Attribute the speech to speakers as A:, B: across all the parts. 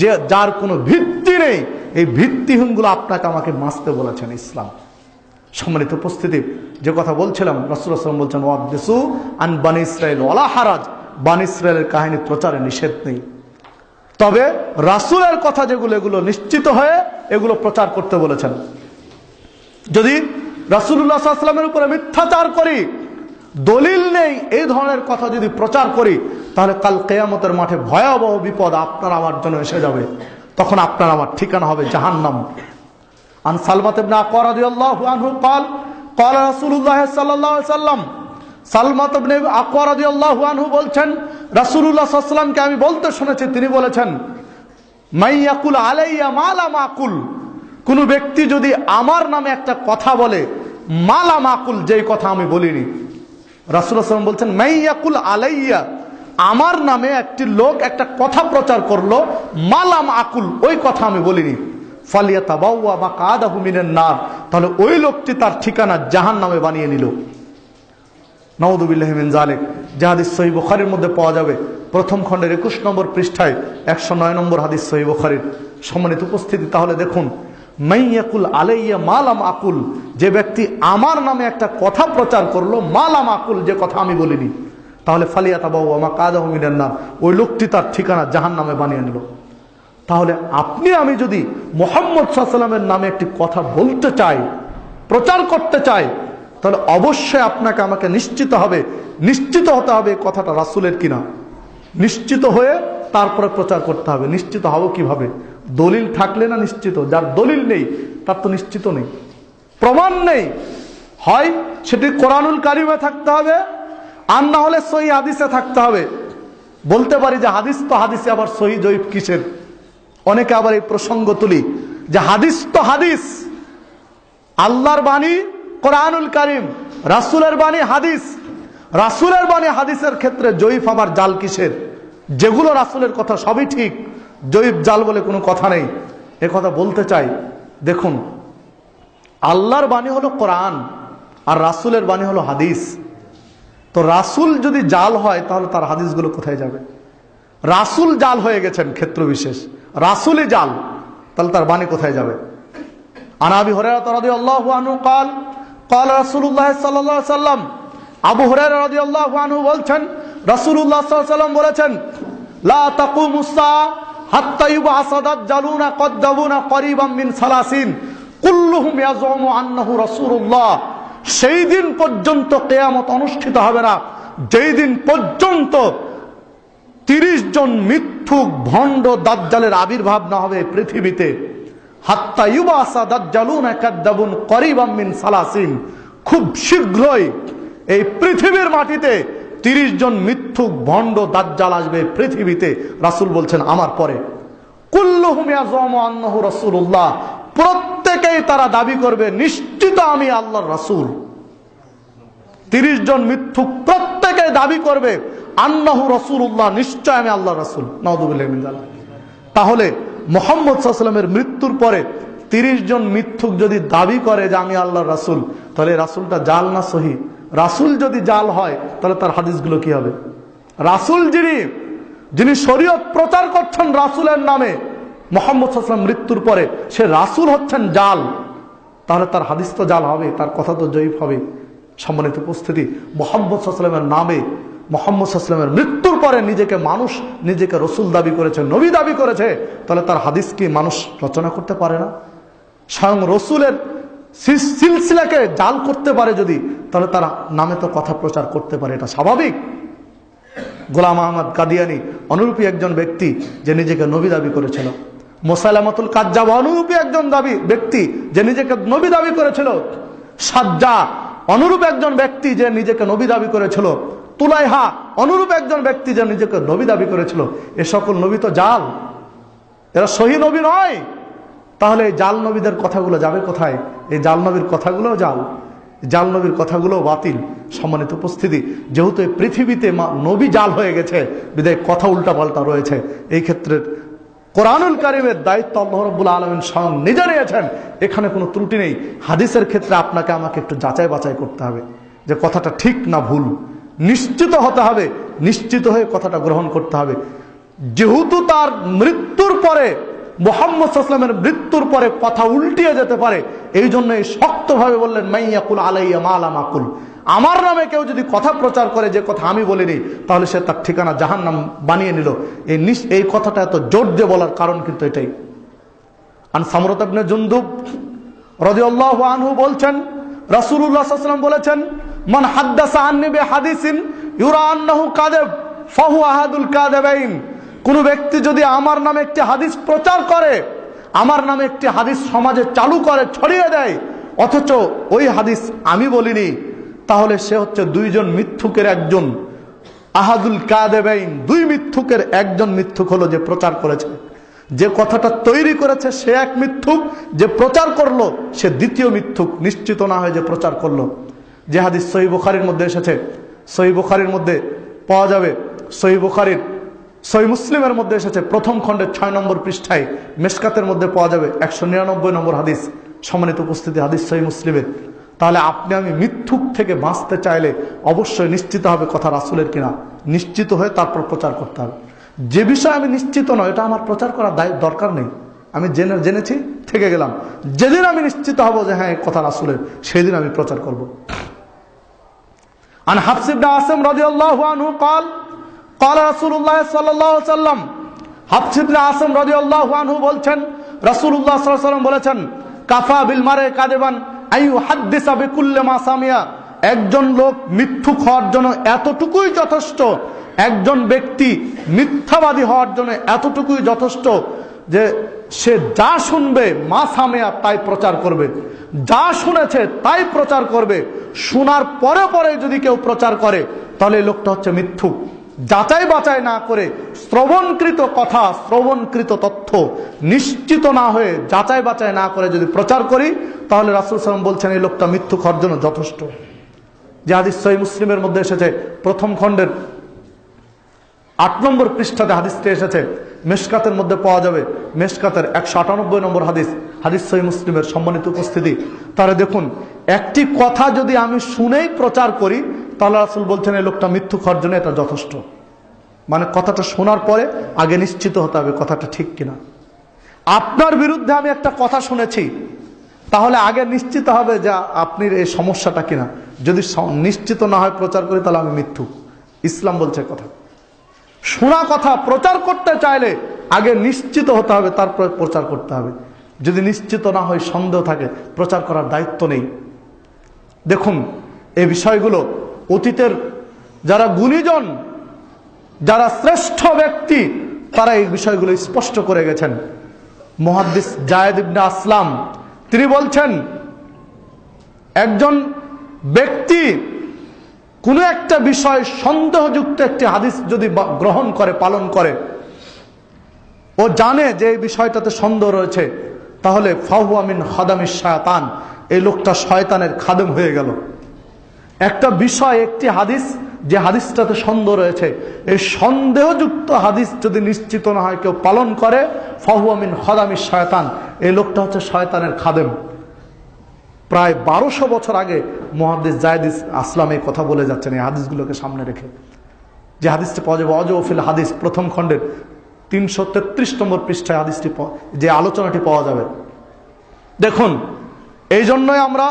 A: যে যার কোনো ভিত্তি নেই, এই ভিত্তিহীনগুলো আপনাকে আমাকে মাসতে বলেছেন ইসলাম। সম্মানিত উপস্থিতি, যে কথা বলছিলাম রসুলাম বলছেন ওয়াকদেসু আন বান ইসরায়েল ওলা হারাজ। বান ইসরায়েলের কাহিনী প্রচারে নিষেধ নেই। তবে রাসুলের কথা যেগুলো, এগুলো নিশ্চিত হয়ে এগুলো প্রচার করতে বলেছেন। যদি রাসুল্লাহ সাল্লামের উপরে মিথ্যাচার করি দলিল নেই এই ধরনের কথা যদি প্রচার করি তাহলে কাল কেয়ামতের মাঠে ভয়াবহ বিপদ আপনার আমার জন্য এসে যাবে তখন আপনার আমার ঠিকানা হবে জাহান্নাম عن سلمة بن أقوى رضي الله عنه قال قال رسول الله صلى الله عليه وسلم সালমাত ইবনে আকওয়া রাদিয়াল্লাহু আনহু বলছেন রাসূলুল্লাহ সাল্লাল্লাহু আলাইহি সাল্লামকে আমি বলতে শুনেছি তিনি বলেছেন মাইয়াকুল আলাইয়া মালা মাকুল কোন ব্যক্তি যদি আমার নামে একটা কথা বলে মালা মাকুল যেই কথা আমি বলিনি সাল্লাম বলছেন মাইয়াকুল আলাইয়া আমার নামে একটি লোক একটা কথা প্রচার করল, মালাম আকুল ওই কথা আমি বলিনি। ফালিয়া তাবাউয়া বা কাদাহু মিনান নার তাহলে ওই লোকটি তার ঠিকানা জাহান নামে বানিয়ে নিল। নওদুবিল্লাহমিন জালেক যে হাদিস সহি বুখারির মধ্যে পাওয়া যাবে। প্রথম খণ্ডের একুশ নম্বর পৃষ্ঠায় একশো নয় নম্বর হাদিস সহি বুখারির সম্মানিত উপস্থিতি। তাহলে দেখুন মাইয়াকুল আলাইয়া মালাম আকুল। যে ব্যক্তি আমার নামে একটা কথা প্রচার করল, মালাম আকুল, যে কথা আমি বলিনি। তাহলে ফালিয়া তাবাউ আমা কাদাহ মিনান নার। ওই লোকটি তার ঠিকানা জাহান নামে বানিয়ে নিল। তাহলে আপনি, আমি যদি মোহাম্মদ সাল্লামের নামে একটি কথা বলতে চাই, প্রচার করতে চাই, তাহলে অবশ্যই আপনাকে আমাকে নিশ্চিত হবে, নিশ্চিত হতে হবে কথাটা রাসুলের কিনা। নিশ্চিত হয়ে তারপরে প্রচার করতে হবে। নিশ্চিত হব কীভাবে? দলিল থাকলে না নিশ্চিত। যার দলিল নেই, তার তো নিশ্চিত নেই। প্রমাণ নেই। হয় সেটি কোরআনুল কারিমে থাকতে হবে, আর না হলে সহি হাদিসে থাকতে হবে। বলতে পারি যে হাদিস তো হাদিসে, আবার সহি জয়ীব কিসের? অনেকে আবার এই প্রসঙ্গ তুলি যে হাদিস তো হাদিস। আল্লাহর বাণী কোরআনুল কারিম, রাসুলের বাণী হাদিস। রাসুলের বাণী হাদিসের ক্ষেত্রে জয়ীফ আবার জাল কিসের? যেগুলো রাসুলের কথা সবই ঠিক। জৈব জাল বলে কোনো কথা নেই। এ কথা বলতে চাই। দেখুন, আল্লাহর বাণী হলো কোরআন আর রাসুলের বাণী হলো হাদিস। তো রাসুল যদি জাল হয়, তাহলে তার হাদিসগুলো কোথায় যাবে? রাসুল জাল হয়ে গেছেন ক্ষেত্র বিশেষ। রাসুলই জাল, তাহলে তার বাণী কোথায় যাবে? আনাবি হরিয়ালু কাল কাল রাসুল্লাহ সাল্লাম, আবু হরিয়ালু বলছেন রাসুল্লাহ সাল্লাম বলেছেন, লা তাকু মুসা সেই দিন পর্যন্ত কিয়ামত অনুষ্ঠিত হবে না। যেই দিন পর্যন্ত তিরিশ জন মিথ্যুক ভণ্ড দাজ্জালের আবির্ভাব না হবে পৃথিবীতে। হাত্তা ইউবাসা দাজ্জালুন করিবাম মিন সালাসিন। খুব শীঘ্রই এই পৃথিবীর মাটিতে তিরিশ জন মিথ্যুক ভণ্ড দাজ্জাল আসবে পৃথিবীতে, রাসূল বলছেন, আমার পরে। কুল্লুহুম ইয়াজুমু আন্নাহু রাসূলুল্লাহ। প্রত্যেকেই তারা দাবি করবে, নিশ্চিত আমি আল্লাহর রাসূল। তিরিশ জন মিথ্যুক প্রত্যেকে দাবি করবে, আন্নাহু রসুল্লাহ নিশ্চয় আমি আল্লাহ রসুল। নওদুবিল্লাহ তাহলে মোহাম্মদ সাল্লামের মৃত্যুর পরে তিরিশ জন মিথ্যুক যদি দাবি করে যে আমি আল্লাহ রাসুল, তাহলে রাসুলটা জাল না সহি? রাসুল যদি জাল হয়, তাহলে তার হাদিসগুলো কি হবে? রাসুল যিনি যিনি শরীয়ত প্রচার করছেন রাসুলের নামে, মোহাম্মদ মৃত্যুর পরে সে রাসুল হচ্ছেন জাল। তাহলে তার হাদিস তো জাল হবে, তার কথা তো জয়ীফ হবে। সম্মানিত উপস্থিতি, মোহাম্মদ সাল্লামের নামে, মোহাম্মদ সাল্লামের মৃত্যুর পরে নিজেকে মানুষ, নিজেকে রসুল দাবি করেছে, নবী দাবি করেছে, তাহলে তার হাদিস কি মানুষ রচনা করতে পারে না? স্বয়ং রসুলের সিল- সিলসিলাকে জাল করতে পারে যদি, তাহলে তারা নামে তো কথা প্রচার করতে পারে, এটা স্বাভাবিক। গোলাম আহমদ কাদিয়ানি অনুরূপী একজন ব্যক্তি যে নিজেকে নবী দাবি করেছিল। মোসালামতুল কাজ্জাব অনুরূপী একজন দাবি ব্যক্তি যে নিজেকে নবী দাবি করেছিল। সাজ্জা অনুরূপ একজন ব্যক্তি যে নিজেকে নবী দাবি করেছিল। তুলাইহা অনুরূপ একজন ব্যক্তি যে নিজেকে নবী দাবি করেছিল। এ সকল নবী তো জাল। এরা সহি নবী নয়। তাহলে জাল নবীদের কথাগুলো যাবে কোথায়? এই জাল নবীর কথাগুলো জাল। জাল নবীর কথাগুলো বাতিল। সম্মানিত উপস্থিতি, যেহেতু এই পৃথিবীতে নবী জাল হয়ে গেছে, বিদায় কথা উল্টা পাল্টা রয়েছে, এই ক্ষেত্রে কোরআনুল কারিমের দায়িত্ব আল্লাহ রব্বুল আলমিন স্বয়ং নিজে নিয়েছেন। এখানে কোনো ত্রুটি নেই। হাদিসের ক্ষেত্রে আপনাকে আমাকে একটু যাচাই বাছাই করতে হবে যে কথাটা ঠিক না ভুল। নিশ্চিত হতে হবে, নিশ্চিত হয়ে কথাটা গ্রহণ করতে হবে। যেহেতু তার মৃত্যুর পরে মোহাম্মদ সাল্লামের মৃত্যুর পরে কথা উল্টিয়ে যেতে পারে এই জন্য এই শক্তভাবে বললেন, মাইয়াকুল আলাইয়া মালা মাকুল আমার নামে কেউ যদি কথা প্রচার করে, যে কথা আমি বলিনি, তাহলে সে তার ঠিকানা জাহান নাম বানিয়ে নিল। এই এই কথাটা এত জোর দিয়ে বলার কারণ কিন্তু এটাই। আন সামরত ইবনে জুনদুব রাদিয়াল্লাহু আনহু বলছেন ওয়াসাল্লাম বলেছেন, মান হাদ্দাসা আন্নি বিহাদিসিন ইউরা আন্নাহু কাযাব ফাহু আহাদুল কাযাবাইন। কোন ব্যক্তি যদি আমার নামে একটি হাদিস প্রচার করে, আমার নামে একটি হাদিস সমাজে চালু করে, ছড়িয়ে দেয়, অথচ ওই হাদিস আমি বলিনি, তাহলে সে হচ্ছে দুইজন মিথ্যুকের একজন আহাদুল কাদেবাইন। দুই মিথ্যুকের একজন মিথ্যুক হলো যে প্রচার করেছে। যে কথাটা তৈরি করেছে সে এক মিথ্যুক, যে প্রচার করল সে দ্বিতীয় মিথ্যুক। নিশ্চিত না হয়ে যে প্রচার করল। যে হাদিস সহি বুখারির মধ্যে এসেছে, সহি বুখারির মধ্যে পাওয়া যাবে। সহি বুখারির সই মুসলিমের মধ্যে এসেছে, প্রথম খণ্ডের ছয় নম্বর পৃষ্ঠায় মেসকাতের মধ্যে পাওয়া যাবে একশো নিরানব্বই নম্বর হাদিস, সম্মানিত উপস্থিতি, হাদিস সই মুসলিমের। তাহলে আপনি আমি মিথ্যুক থেকে বাঁচতে চাইলে অবশ্যই নিশ্চিত হবে কথা রাসুলের কিনা। নিশ্চিত হয়ে তারপর প্রচার করতে হবে। যে বিষয়ে আমি নিশ্চিত নয়, এটা আমার প্রচার করার দায়, দরকার নেই। আমি জেনে, জেনেছি, থেকে গেলাম। যেদিন আমি নিশ্চিত হব যে হ্যাঁ কথা রাসুলের, সেদিন আমি প্রচার করব। আন হাফসিবা আসম রাজি আল্লাহ কাল বলছেন সাল্লাম বলেছেন কাফা কাদেবান আইউ একজন লোক মিথ্যুক হওয়ার জন্য এতটুকুই যথেষ্ট, একজন ব্যক্তি মিথ্যাবাদী হওয়ার জন্য এতটুকুই যথেষ্ট, যে সে যা শুনবে মা সামিয়া তাই প্রচার করবে, যা শুনেছে তাই প্রচার করবে, শোনার পরে পরে যদি কেউ প্রচার করে, তাহলে লোকটা হচ্ছে মিথ্যুক। যাচাই বাচাই না করে শ্রবণকৃত কথা, শ্রবণকৃত তথ্য নিশ্চিত না হয়ে যাচাই বাচাই না করে যদি প্রচার করি, তাহলে রাসুল সালাম বলছেন, এই লোকটা মৃত্যু খাওয়ার জন্য যথেষ্ট। যে হাদিস সহি মুসলিমের মধ্যে এসেছে, প্রথম খণ্ডের আট নম্বর পৃষ্ঠাতে হাদিসটি এসেছে, মেশকাতের মধ্যে পাওয়া যাবে, মেশকাতের একশো আটানব্বই নম্বর হাদিস হাদিস সহি মুসলিমের সম্মানিত উপস্থিতি। তাহলে দেখুন, একটি কথা যদি আমি শুনেই প্রচার করি তাহলে রাসুল বলছেন, এই লোকটা মৃত্যু খাওয়ার জন্য এটা যথেষ্ট। মানে কথাটা শোনার পরে আগে নিশ্চিত হতে হবে কথাটা ঠিক কিনা। আপনার বিরুদ্ধে আমি একটা কথা শুনেছি, তাহলে আগে নিশ্চিত হবে যে আপনি এই সমস্যাটা কিনা। যদি নিশ্চিত না হয় প্রচার করি, তাহলে আমি মৃত্যু। ইসলাম বলছে কথা। শোনা কথা, প্রচার করতে চাইলে আগে নিশ্চিত হতে হবে, তারপর প্রচার করতে হবে। যদি নিশ্চিত না হয়, সন্দেহ থাকে, প্রচার করার দায়িত্ব নেই। দেখুন, এই বিষয়গুলো অতীতের যারা গুণীজন, যারা শ্রেষ্ঠ ব্যক্তি, তারা এই বিষয়গুলো স্পষ্ট করে গেছেন। মহাদ্দিস জায়েদ ইবনে আসলাম, তিনি বলছেন, একজন ব্যক্তি কোনো একটা বিষয় সন্দেহযুক্ত একটি হাদিস যদি গ্রহণ করে, পালন করে, ও জানে যে এই বিষয়টাতে সন্দেহ রয়েছে, তাহলে ফাহু আমিন খাদামি শায়াতান, এই লোকটা শয়তানের খাদেম হয়ে গেল। একটা বিষয়, একটি হাদিস, যে হাদিসটাতে সন্দেহ রয়েছে। এই সন্দেহযুক্ত হাদিস যদি নিশ্চিত না হয়, কেউ পালন করে ফাহু আমিন খদামি শয়তান। এই লোকটা হচ্ছে শয়তানের খাদেম। প্রায় বারোশো বছর আগে মহাদিস জায়দিস আসলাম এই কথা বলে যাচ্ছেন, এই হাদিসগুলোকে সামনে রেখে। যে হাদিসটি পাওয়া যাবে, অজফিল হাদিস, প্রথম খণ্ডের তিনশো তেত্রিশ নম্বর পৃষ্ঠায় হাদিসটি যে আলোচনাটি পাওয়া যাবে। দেখুন, এই জন্যই আমরা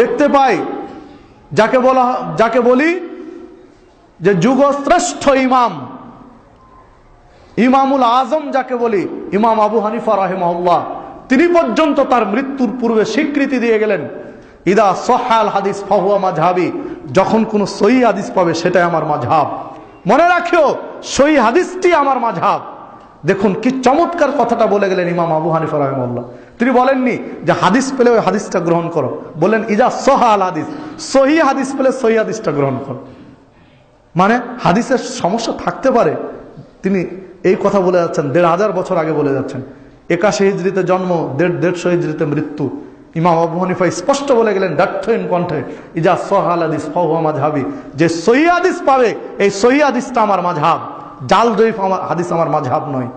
A: দেখতে পাই যাকে বলা, যাকে বলি যে যুগশ্রেষ্ঠ ইমাম। ইমামুল আজম যাকে বলি, ইমাম আবু হানিফা রাহিমাহুল্লাহ। তিনি পর্যন্ত তার মৃত্যুর পূর্বে স্বীকৃতি দিয়ে গেলেন, ইদা সহাল হাদিস ফাহুয়া মাঝহাবি যখন কোন সহি হাদিস পাবে সেটাই আমার মাঝহাব মনে রাখিও, সহি হাদিসটি আমার মাঝহাব দেখুন কি চমৎকার কথাটা বলে গেলেন ইমাম আবু হানিফা রহমল্লাহ তিনি বলেননি যে হাদিস পেলে ওই হাদিসটা গ্রহণ করো। বললেন, ইজা সোহাল হাদিস। সহি হাদিস পেলে সহি হাদিসটা গ্রহণ করো। মানে হাদিসের সমস্যা থাকতে পারে। তিনি এই কথা বলে যাচ্ছেন, দেড় হাজার বছর আগে বলে যাচ্ছেন। একাশি হিজড়িতে জন্ম, দেড়, দেড়শো হিজড়িতে মৃত্যু। ইমাম আবু হানিফা স্পষ্ট বলে গেলেন ডাক্তইন কণ্ঠে, ইজা সোহাল হাদিস ফাহুয়া মাঝহাবি যে সহি হাদিস পাবে, এই সহি হাদিসটা আমার মাঝহাব জাল জয়ীফ আমার, হাদিস আমার মাঝহাব নয়।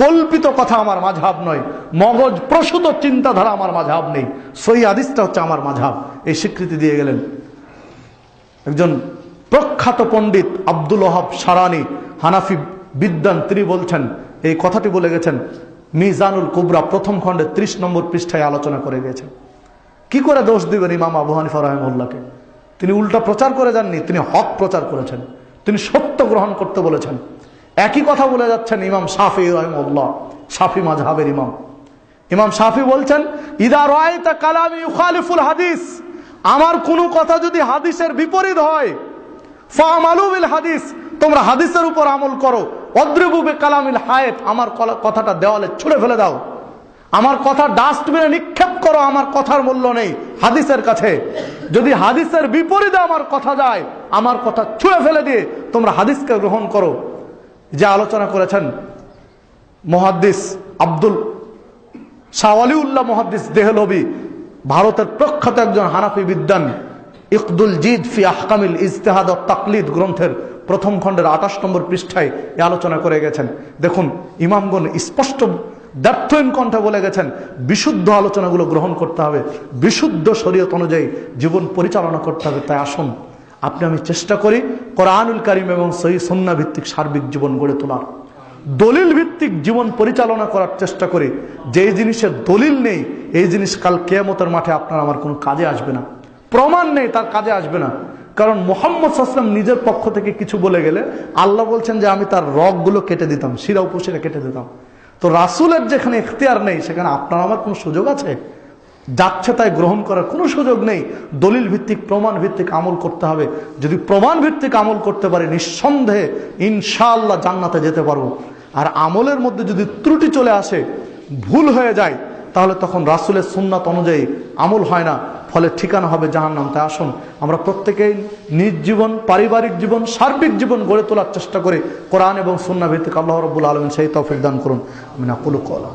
A: কল্পিত কথা আমার মাঝাব নয়। মগজ প্রসূত চিন্তাধারা আমার মাঝাব নেই। সহি হাদিসটা হচ্ছে আমার মাঝাব এই স্বীকৃতি দিয়ে গেলেন। একজন প্রখ্যাত পণ্ডিত আব্দুল ওহাব সারানি, হানাফি বিদ্যান তিনি বলছেন, এই কথাটি বলে গেছেন, মিজানুল কুবরা প্রথম খণ্ডে ত্রিশ নম্বর পৃষ্ঠায় আলোচনা করে গেছেন। কি করে দোষ দিবেন ইমাম আবু হানিফা রহমুল্লাহকে তিনি উল্টা প্রচার করে যাননি, তিনি হক প্রচার করেছেন। তিনি সত্য গ্রহণ করতে বলেছেন। একই কথা বলে যাচ্ছেন ইমাম শাফি রহমুল্লাহ শাফি মাজহাবের ইমাম। ইমাম শাফি বলছেন, ইদা রায়তা কালামি ইউখালিফুল হাদিস আমার কোনো কথা যদি হাদিসের বিপরীত হয়, ফামালু বিল হাদিস, তোমরা হাদিসের উপর আমল করো। অদ্রিবুবে কালামিল হায়েত, আমার কথাটা দেওয়ালে ছুঁড়ে ফেলে দাও। আমার কথা ডাস্টবিনে নিক্ষেপ করো, আমার কথার মূল্য নেই হাদিসের কাছে। যদি হাদিসের বিপরীতে আমার কথা যায়, আমার কথা ছুঁড়ে ফেলে দিয়ে তোমরা হাদিসকে গ্রহণ করো। যে আলোচনা করেছেন মহাদ্দিস আব্দুল শাহওয়ালিউল্লাহ মহাদ্দিস দেহলবি ভারতের প্রখ্যাত একজন হানাফি বিদ্যান ইকদুল জিদ ফি আহকামিল ইজতেহাদ ও তাকলিদ গ্রন্থের প্রথম খণ্ডের আঠাশ নম্বর পৃষ্ঠায় এই আলোচনা করে গেছেন। দেখুন, ইমামগণ স্পষ্ট দ্ব্যর্থহীন কণ্ঠে বলে গেছেন, বিশুদ্ধ আলোচনাগুলো গ্রহণ করতে হবে, বিশুদ্ধ শরীয়ত অনুযায়ী জীবন পরিচালনা করতে হবে। তাই আসুন, আপনি আমি চেষ্টা করি কোরআনুল কারিম এবং সহি সন্না ভিত্তিক সার্বিক জীবন গড়ে তোলার। দলিল ভিত্তিক জীবন পরিচালনা করার চেষ্টা করি যে জিনিসের দলিল নেই, এই জিনিস কাল কেয়ামতের মাঠে আপনার আমার কোনো কাজে আসবে না। প্রমাণ নেই, তার কাজে আসবে না। কারণ মোহাম্মদ সাসলাম নিজের পক্ষ থেকে কিছু বলে গেলে আল্লাহ বলছেন যে, আমি তার রগগুলো কেটে দিতাম, শিরা উপশিরা কেটে দিতাম। তো রাসুলের যেখানে এখতিয়ার নেই, সেখানে আপনার আমার কোনো সুযোগ আছে? যাচ্ছে তাই গ্রহণ করার কোনো সুযোগ নেই। দলিল ভিত্তিক প্রমাণ ভিত্তিক আমল করতে হবে। যদি প্রমাণ ভিত্তিক আমল করতে পারি, নিঃসন্দেহে ইনশাআল্লাহ জান্নাতে যেতে পারব। আর আমলের মধ্যে যদি ত্রুটি চলে আসে, ভুল হয়ে যায়, তাহলে তখন রাসুলের সুন্নাত অনুযায়ী আমল হয় না। ফলে ঠিকানা হবে জাহান্নাম। তাই আসুন, আমরা প্রত্যেকেই নিজ জীবন, পারিবারিক জীবন, সার্বিক জীবন গড়ে তোলার চেষ্টা করি। কোরআন এবং সুন্না ভিত্তিক আল্লাহ রব্বুল আলমিন সেই তৌফিক দান করুন। আমি না কলা